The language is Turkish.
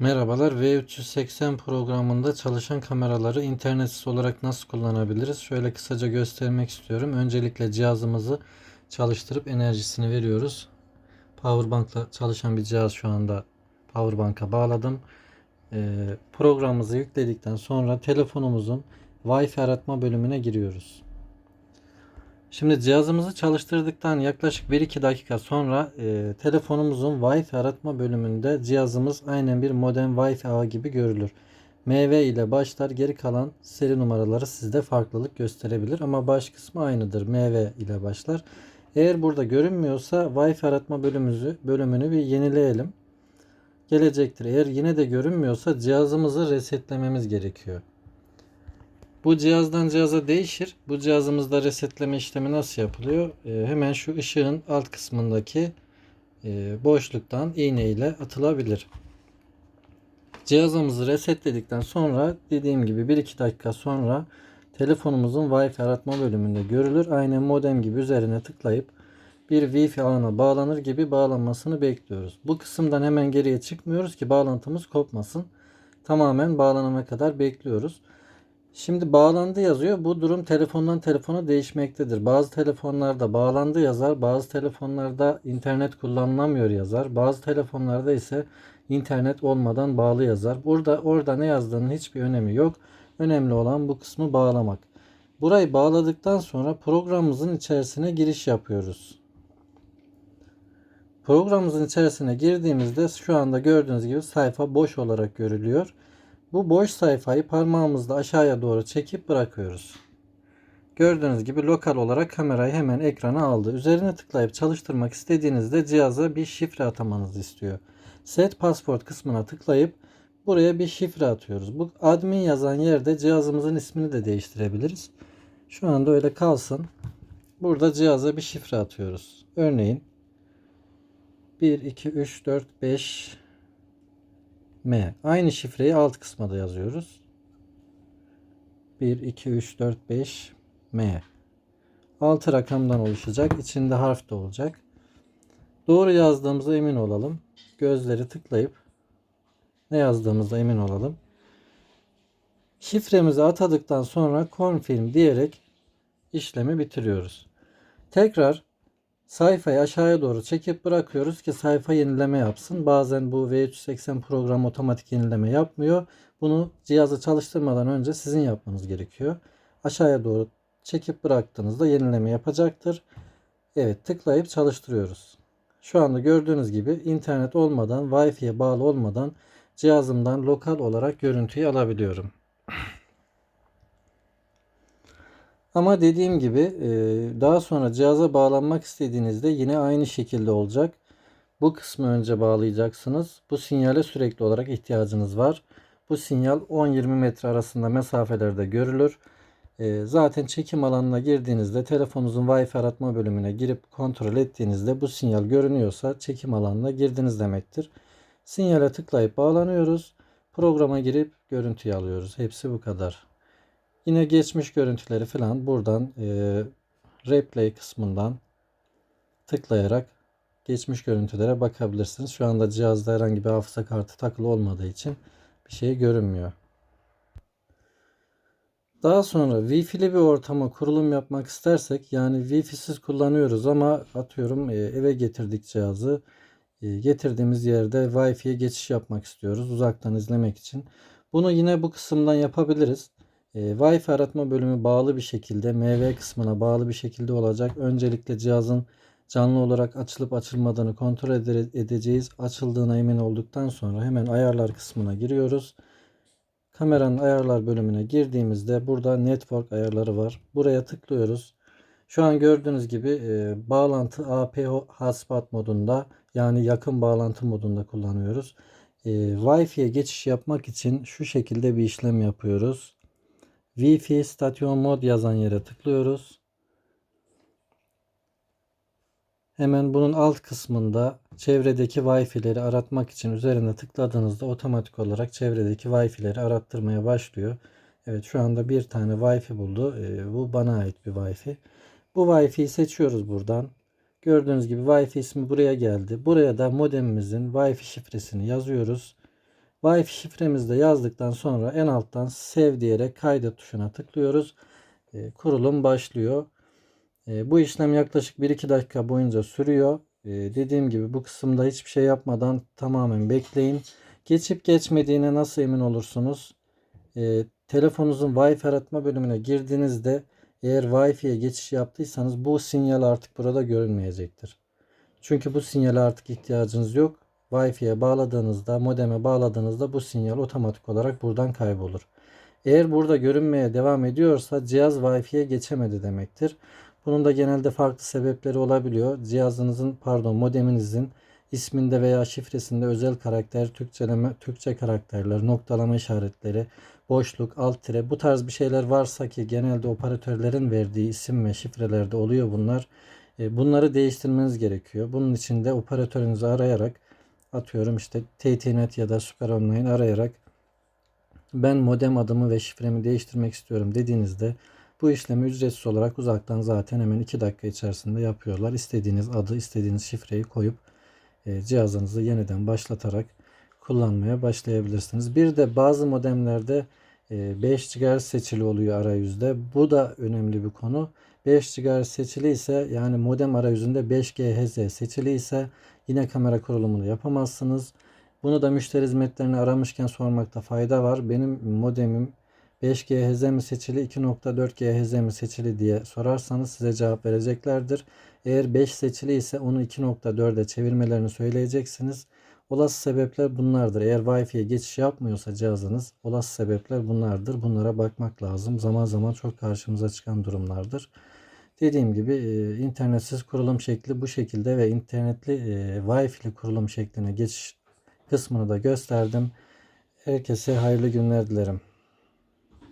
Merhabalar. V380 programında çalışan kameraları internetsiz olarak nasıl kullanabiliriz? Şöyle kısaca göstermek istiyorum. Öncelikle cihazımızı çalıştırıp enerjisini veriyoruz. Powerbank'la çalışan bir cihaz şu anda Powerbank'a bağladım. Ee, programımızı yükledikten sonra telefonumuzun Wi-Fi aratma bölümüne giriyoruz. Şimdi cihazımızı çalıştırdıktan yaklaşık 1-2 dakika sonra e, telefonumuzun Wi-Fi aratma bölümünde cihazımız aynen bir modem Wi-Fi ağı gibi görülür. MV ile başlar geri kalan seri numaraları sizde farklılık gösterebilir ama baş kısmı aynıdır. MV ile başlar. Eğer burada görünmüyorsa Wi-Fi aratma bölümümüzü, bölümünü bir yenileyelim. Gelecektir. Eğer yine de görünmüyorsa cihazımızı resetlememiz gerekiyor. Bu cihazdan cihaza değişir. Bu cihazımızda resetleme işlemi nasıl yapılıyor? Ee, hemen şu ışığın alt kısmındaki e, boşluktan iğne ile atılabilir. Cihazımızı resetledikten sonra dediğim gibi 1-2 dakika sonra telefonumuzun Wi-Fi aratma bölümünde görülür. Aynen modem gibi üzerine tıklayıp bir Wi-Fi ağına bağlanır gibi bağlanmasını bekliyoruz. Bu kısımdan hemen geriye çıkmıyoruz ki bağlantımız kopmasın. Tamamen bağlanana kadar bekliyoruz. Şimdi bağlandı yazıyor. Bu durum telefondan telefona değişmektedir. Bazı telefonlarda bağlandı yazar, bazı telefonlarda internet kullanılamıyor yazar. Bazı telefonlarda ise internet olmadan bağlı yazar. Burada orada ne yazdığının hiçbir önemi yok. Önemli olan bu kısmı bağlamak. Burayı bağladıktan sonra programımızın içerisine giriş yapıyoruz. Programımızın içerisine girdiğimizde şu anda gördüğünüz gibi sayfa boş olarak görülüyor. Bu boş sayfayı parmağımızla aşağıya doğru çekip bırakıyoruz. Gördüğünüz gibi lokal olarak kamerayı hemen ekrana aldı. Üzerine tıklayıp çalıştırmak istediğinizde cihaza bir şifre atamanızı istiyor. Set Passport kısmına tıklayıp buraya bir şifre atıyoruz. Bu admin yazan yerde cihazımızın ismini de değiştirebiliriz. Şu anda öyle kalsın. Burada cihaza bir şifre atıyoruz. Örneğin 1, 2, 3, 4, 5 M. Aynı şifreyi alt kısma da yazıyoruz. 1, 2, 3, 4, 5 M. 6 rakamdan oluşacak. İçinde harf de olacak. Doğru yazdığımıza emin olalım. Gözleri tıklayıp ne yazdığımızda emin olalım. Şifremizi atadıktan sonra confirm diyerek işlemi bitiriyoruz. Tekrar sayfayı aşağıya doğru çekip bırakıyoruz ki sayfa yenileme yapsın. Bazen bu V380 program otomatik yenileme yapmıyor. Bunu cihazı çalıştırmadan önce sizin yapmanız gerekiyor. Aşağıya doğru çekip bıraktığınızda yenileme yapacaktır. Evet tıklayıp çalıştırıyoruz. Şu anda gördüğünüz gibi internet olmadan Wi-Fi'ye bağlı olmadan cihazımdan lokal olarak görüntüyü alabiliyorum. Ama dediğim gibi daha sonra cihaza bağlanmak istediğinizde yine aynı şekilde olacak. Bu kısmı önce bağlayacaksınız. Bu sinyale sürekli olarak ihtiyacınız var. Bu sinyal 10-20 metre arasında mesafelerde görülür. Zaten çekim alanına girdiğinizde telefonunuzun Wi-Fi aratma bölümüne girip kontrol ettiğinizde bu sinyal görünüyorsa çekim alanına girdiniz demektir. Sinyale tıklayıp bağlanıyoruz. Programa girip görüntüyü alıyoruz. Hepsi bu kadar. Yine geçmiş görüntüleri falan buradan e, replay kısmından tıklayarak geçmiş görüntülere bakabilirsiniz. Şu anda cihazda herhangi bir hafıza kartı takılı olmadığı için bir şey görünmüyor. Daha sonra Wi-Fi'li bir ortama kurulum yapmak istersek yani Wi-Fi'siz kullanıyoruz ama atıyorum e, eve getirdik cihazı. E, getirdiğimiz yerde Wi-Fi'ye geçiş yapmak istiyoruz uzaktan izlemek için. Bunu yine bu kısımdan yapabiliriz. E, Wi-Fi aratma bölümü bağlı bir şekilde MV kısmına bağlı bir şekilde olacak. Öncelikle cihazın canlı olarak açılıp açılmadığını kontrol edeceğiz. Açıldığına emin olduktan sonra hemen ayarlar kısmına giriyoruz. Kameranın ayarlar bölümüne girdiğimizde burada network ayarları var. Buraya tıklıyoruz. Şu an gördüğünüz gibi e, bağlantı AP hotspot modunda yani yakın bağlantı modunda kullanıyoruz. E, Wi-Fi'ye geçiş yapmak için şu şekilde bir işlem yapıyoruz. Wi-Fi Station Mod yazan yere tıklıyoruz. Hemen bunun alt kısmında çevredeki Wi-Fi'leri aratmak için üzerine tıkladığınızda otomatik olarak çevredeki Wi-Fi'leri arattırmaya başlıyor. Evet şu anda bir tane Wi-Fi buldu. Ee, bu bana ait bir Wi-Fi. Bu Wi-Fi'yi seçiyoruz buradan. Gördüğünüz gibi Wi-Fi ismi buraya geldi. Buraya da modemimizin Wi-Fi şifresini yazıyoruz. Wi-Fi şifremizi de yazdıktan sonra en alttan sev diyerek kaydet tuşuna tıklıyoruz. E, kurulum başlıyor. E, bu işlem yaklaşık 1-2 dakika boyunca sürüyor. E, dediğim gibi bu kısımda hiçbir şey yapmadan tamamen bekleyin. Geçip geçmediğine nasıl emin olursunuz? E, telefonunuzun Wi-Fi aratma bölümüne girdiğinizde eğer Wi-Fi'ye geçiş yaptıysanız bu sinyal artık burada görünmeyecektir. Çünkü bu sinyale artık ihtiyacınız yok. Wi-Fi'ye bağladığınızda, modeme bağladığınızda bu sinyal otomatik olarak buradan kaybolur. Eğer burada görünmeye devam ediyorsa cihaz Wi-Fi'ye geçemedi demektir. Bunun da genelde farklı sebepleri olabiliyor. Cihazınızın pardon modeminizin isminde veya şifresinde özel karakter, Türkçeleme, Türkçe karakterler, noktalama işaretleri, boşluk, alt tire bu tarz bir şeyler varsa ki genelde operatörlerin verdiği isim ve şifrelerde oluyor bunlar. E, Bunları değiştirmeniz gerekiyor. Bunun için de operatörünüzü arayarak atıyorum işte TT-Net ya da Super Online arayarak ben modem adımı ve şifremi değiştirmek istiyorum dediğinizde bu işlemi ücretsiz olarak uzaktan zaten hemen 2 dakika içerisinde yapıyorlar. İstediğiniz adı, istediğiniz şifreyi koyup e, cihazınızı yeniden başlatarak kullanmaya başlayabilirsiniz. Bir de bazı modemlerde e, 5 GHz seçili oluyor arayüzde. Bu da önemli bir konu. 5 GHz seçili ise yani modem arayüzünde 5 GHz seçili ise yine kamera kurulumunu yapamazsınız. Bunu da müşteri hizmetlerini aramışken sormakta fayda var. Benim modemim 5 GHz mi seçili 2.4 GHz mi seçili diye sorarsanız size cevap vereceklerdir. Eğer 5 seçili ise onu 2.4'e çevirmelerini söyleyeceksiniz. Olası sebepler bunlardır. Eğer Wi-Fi'ye geçiş yapmıyorsa cihazınız olası sebepler bunlardır. Bunlara bakmak lazım. Zaman zaman çok karşımıza çıkan durumlardır. Dediğim gibi e, internetsiz kurulum şekli bu şekilde ve internetli e, Wi-Fi'li kurulum şekline geçiş kısmını da gösterdim. Herkese hayırlı günler dilerim.